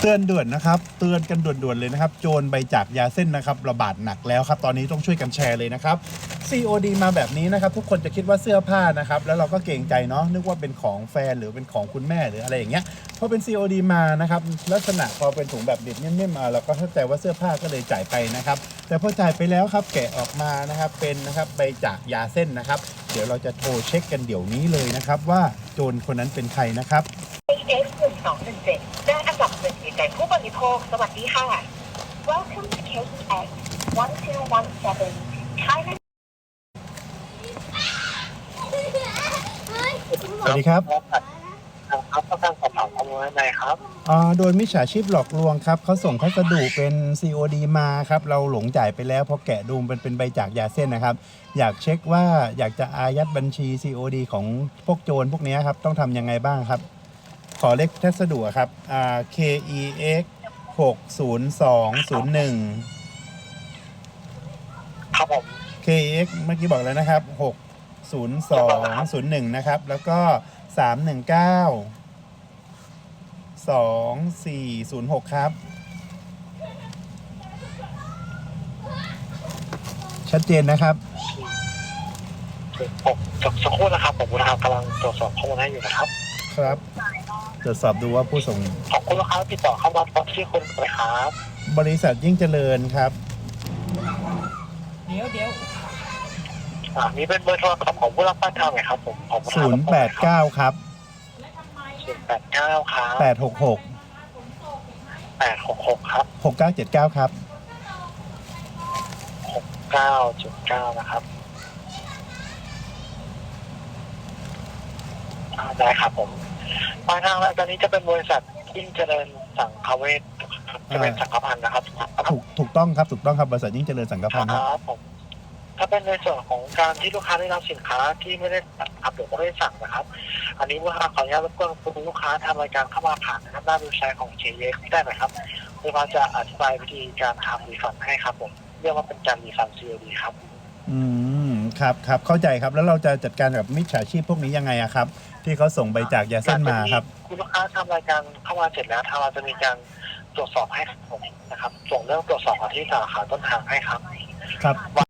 เตือนด่วนนะครับ เตือนกันด่วนๆเลยนะครับ โจรใบจากยาเส้นนะครับ ระบาดหนักแล้วครับ ตอนนี้ต้องช่วยกันแชร์เลยนะครับ COD มาแบบนี้นะครับ ทุกคนจะคิดว่าเสื้อผ้านะครับ แล้วเราก็เกรงใจเนาะนึกว่าเป็นของแฟนหรือเป็นของคุณแม่หรืออะไรอย่างเงี้ยพอเป็น COD มานะครับ ลักษณะพอเป็นถุงแบบดิบเนี่ยมๆมาเราก็เข้าใจว่าเสื้อผ้าก็เลยจ่ายไปนะครับ แต่พอจ่ายไปแล้วครับแกะออกมานะครับเป็นนะครับใบจากยาเส้นนะครับ เดี๋ยวเราจะโทรเช็คกันเดี๋ยวนี้เลยนะครับ ว่าโจรคนนั้นเป็นใครนะครับ AX 1 2 1 7แจ้งอันดับหนึ่ง ในใจผู้บริโภค สวัสดีค่ะ Welcome to KEX 1017 China สวัสดีครับครับต้องการสอบถามข้อมูลอะไรครับอ่าโดยมิจฉาชีพหลอกลวงครับ เขาส่งพัสดุเป็น COD มาครับ เราหลงจ่ายไปแล้วพอแกะดูมันเป็นใบจากยาเส้นนะครับ อยากเช็คว่าอยากจะอายัดบัญชี COD ของพวกโจรพวกเนี้ยครับ ต้องทำยังไงบ้างครับ ขอเลขพัสดุอะครับอ่า KEX 60201ครับผม KEX เมื่อกี้บอกแล้วนะครับ60201นะครับ แล้วก็319 2406ครับ ชัดเจนนะครับผมสักสักครู่นะครับผมนะครับกำลังตรวจสอบข้อมูลให้อยู่นะครับ ครับ ตรวจสอบดูว่าผู้ส่งขอบคุณลูกค้าติดต่อเข้ามาพบที่คุณเลยครับบริษัทยิ่งเจริญครับ เดี๋ยวเดี๋ยวอ่านี่เป็นเบอร์โทรศัพท์ของผู้รับป้ายทางไหมครับผมของ089 ครับ ศูนย์แปดเก้าครับ866 แปดหกหกครับ6979 ครับหกเก้าจุดเก้านะครับอ่าได้ครับผม ปลายทางรายการนี้จะเป็นบริษัทยิ่งเจริญสังคเวชครับจะเป็นสังฆพันธ์นะครับถูกถูกต้องครับถูกต้องครับบริษัทยิ่งเจริญสังกคพันธ์ครับรับผมถ้าเป็นในส่วนของการที่ลูกค้าได้รับสินค้าที่ไม่ได้อัปเดตไม่ได้สั่งนะครับ อันนี้ลูกค้าขออนุญาตรบกวนคุณลูกค้าทำรายการเข้ามาผ่านนะครับหน้าเว็บไซต์ของ JX ได้ไหมครับลูกค้าจะอธิบายวิธีการทำรีฟันให้ครับผมเรียกว่าเป็นการรีฟัน COD ครับ อืมครับครับเข้าใจครับแล้วเราจะจัดการกับมิจฉาชีพพวกนี้ยังไงอะครับ ที่เขาส่งใบจากยาเส้นมาครับ คุณลูกค้าทำรายการเข้ามาเสร็จแล้วทางเราจะมีการตรวจสอบให้ครับผมนะครับ ส่งเรื่องตรวจสอบมาที่สาขาต้นทางให้ครับ ครับ